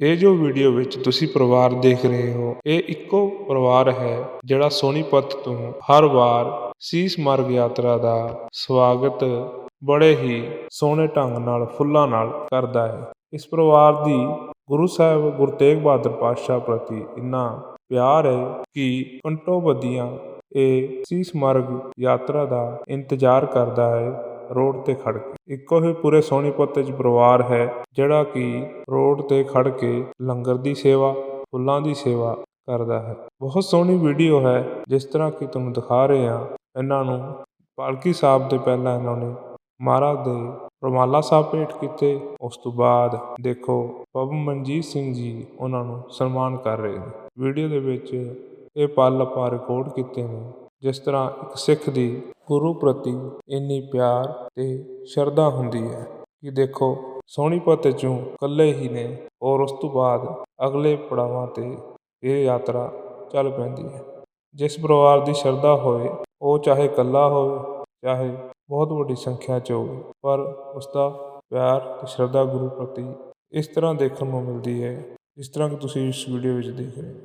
ਇਹ ਜੋ ਵੀਡੀਓ ਵਿੱਚ ਤੁਸੀਂ ਪਰਿਵਾਰ ਦੇਖ ਰਹੇ ਹੋ, ਇਹ ਇੱਕੋ ਪਰਿਵਾਰ ਹੈ ਜਿਹੜਾ ਸੋਨੀਪਤ ਤੋਂ ਹਰ ਵਾਰ ਸੀਸ ਮਾਰਗ ਯਾਤਰਾ ਦਾ ਸਵਾਗਤ ਬੜੇ ਹੀ ਸੋਹਣੇ ਢੰਗ ਨਾਲ, ਫੁੱਲਾਂ ਨਾਲ ਕਰਦਾ ਹੈ। ਇਸ ਪਰਿਵਾਰ ਦੀ ਗੁਰੂ ਸਾਹਿਬ ਗੁਰੂ ਤੇਗ ਬਹਾਦਰ ਪਾਤਸ਼ਾਹ ਪ੍ਰਤੀ ਇੰਨਾ ਪਿਆਰ ਹੈ ਕਿ ਘੰਟੋ ਬੱਧੀਆਂ ਇਹ ਸੀਸ ਮਾਰਗ ਯਾਤਰਾ ਦਾ ਇੰਤਜ਼ਾਰ ਕਰਦਾ ਹੈ। ਰੋਡ ਤੇ ਖੜ ਕੇ। ਇੱਕੋ ਹੀ ਪੂਰੇ ਸੋਨੀਪਤ ਵਿੱਚ ਪਰਿਵਾਰ ਹੈ, ਜਿਹੜਾ ਕਿ ਰੋਡ ਤੇ ਖੜ ਕੇ ਲੰਗਰ ਦੀ ਸੇਵਾ, ਫੁੱਲਾਂ ਦੀ ਸੇਵਾ ਕਰਦਾ ਹੈ। ਬਹੁਤ ਸੋਹਣੀ ਵੀਡੀਓ ਹੈ, ਜਿਸ ਤਰ੍ਹਾਂ ਕਿ ਤੁਹਾਨੂੰ ਦਿਖਾ ਰਹੇ ਹਾਂ। ਇਹਨਾਂ ਨੂੰ ਪਾਲਕੀ ਸਾਹਿਬ ਦੇ ਪਹਿਲਾਂ ਇਹਨਾਂ ਨੇ ਮਹਾਰਾਜ ਦੇ ਰੁਮਾਲਾ ਸਾਹਿਬ ਭੇਟ ਕੀਤੇ। ਉਸ ਤੋਂ ਬਾਅਦ ਦੇਖੋ, ਬਾਬਾ ਮਨਜੀਤ ਸਿੰਘ ਜੀ ਉਹਨਾਂ ਨੂੰ ਸਨਮਾਨ ਕਰ ਰਹੇ ਨੇ। ਵੀਡੀਓ ਦੇ ਵਿੱਚ ਇਹ ਪਲ ਆਪਾਂ ਰਿਕਾਰਡ ਕੀਤੇ ਨੇ। ਜਿਸ ਤਰ੍ਹਾਂ ਇੱਕ ਸਿੱਖ ਦੀ ਗੁਰੂ ਪ੍ਰਤੀ ਇੰਨੀ ਪਿਆਰ ਅਤੇ ਸ਼ਰਧਾ ਹੁੰਦੀ ਹੈ ਕਿ ਦੇਖੋ ਸੋਨੀਪਤ ਚੋਂ ਇਕੱਲੇ ਹੀ ਨੇ ਔਰ ਉਸ ਤੋਂ ਬਾਅਦ ਅਗਲੇ ਪੜਾਵਾਂ ਤੇ ਇਹ ਯਾਤਰਾ ਚੱਲ ਪੈਂਦੀ ਹੈ। ਜਿਸ ਪਰਿਵਾਰ ਦੀ ਸ਼ਰਧਾ ਹੋਵੇ, ਉਹ ਚਾਹੇ ਇਕੱਲਾ ਹੋਵੇ, ਚਾਹੇ ਬਹੁਤ ਵੱਡੀ ਸੰਖਿਆ 'ਚ ਹੋਵੇ, ਪਰ ਉਸ ਦਾ ਪਿਆਰ ਤੇ ਸ਼ਰਧਾ ਗੁਰੂ ਪ੍ਰਤੀ ਇਸ ਤਰ੍ਹਾਂ ਦੇਖਣ ਨੂੰ ਮਿਲਦੀ ਹੈ ਜਿਸ ਤਰ੍ਹਾਂ ਕਿ ਤੁਸੀਂ ਇਸ ਵੀਡੀਓ ਵਿੱਚ ਦੇਖ ਰਹੇ ਹੋ।